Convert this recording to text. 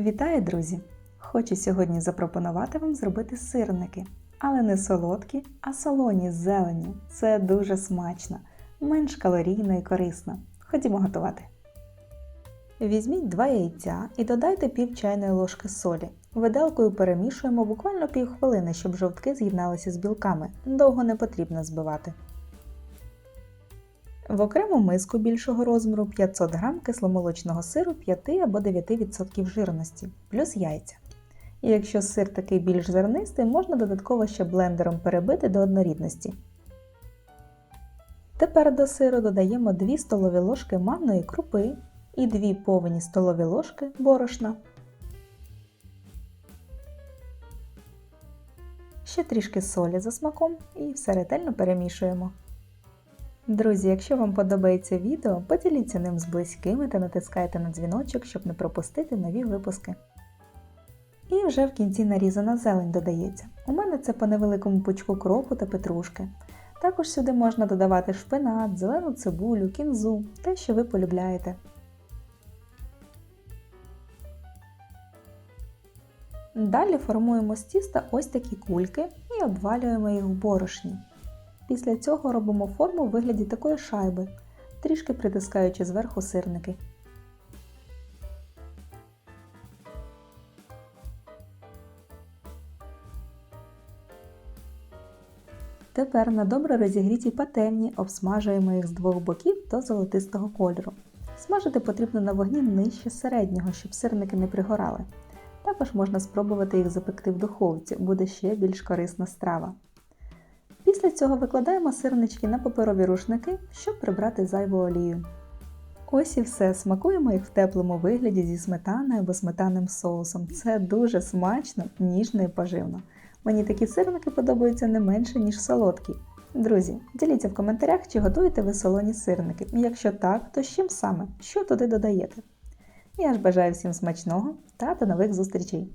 Вітаю, друзі! Хочу сьогодні запропонувати вам зробити сирники, але не солодкі, а солоні з зеленню. Це дуже смачно, менш калорійно і корисно. Ходімо готувати. Візьміть 2 яйця і додайте пів чайної ложки солі. Виделкою перемішуємо буквально півхвилини, щоб жовтки з'єдналися з білками. Довго не потрібно збивати. В окрему миску більшого розміру 500 г кисломолочного сиру 5 або 9% жирності, плюс яйця. І якщо сир такий більш зернистий, можна додатково ще блендером перебити до однорідності. Тепер до сиру додаємо 2 столові ложки манної крупи і 2 повні столові ложки борошна. Ще трішки солі за смаком і все ретельно перемішуємо. Друзі, якщо вам подобається відео, поділіться ним з близькими та натискайте на дзвіночок, щоб не пропустити нові випуски. І вже в кінці нарізана зелень додається. У мене це по невеликому пучку кропу та петрушки. Також сюди можна додавати шпинат, зелену цибулю, кінзу, те, що ви полюбляєте. Далі формуємо з тіста ось такі кульки і обвалюємо їх в борошні. Після цього робимо форму в вигляді такої шайби, трішки притискаючи зверху сирники. Тепер на добре розігрітій пательні обсмажуємо їх з двох боків до золотистого кольору. Смажити потрібно на вогні нижче середнього, щоб сирники не пригорали. Також можна спробувати їх запекти в духовці, буде ще більш корисна страва. Після цього викладаємо сирнички на паперові рушники, щоб прибрати зайву олію. Ось і все, смакуємо їх в теплому вигляді зі сметаною або сметанним соусом. Це дуже смачно, ніжно і поживно. Мені такі сирники подобаються не менше, ніж солодкі. Друзі, діліться в коментарях, чи готуєте ви солоні сирники. Якщо так, то з чим саме? Що туди додаєте? Я ж бажаю всім смачного та до нових зустрічей!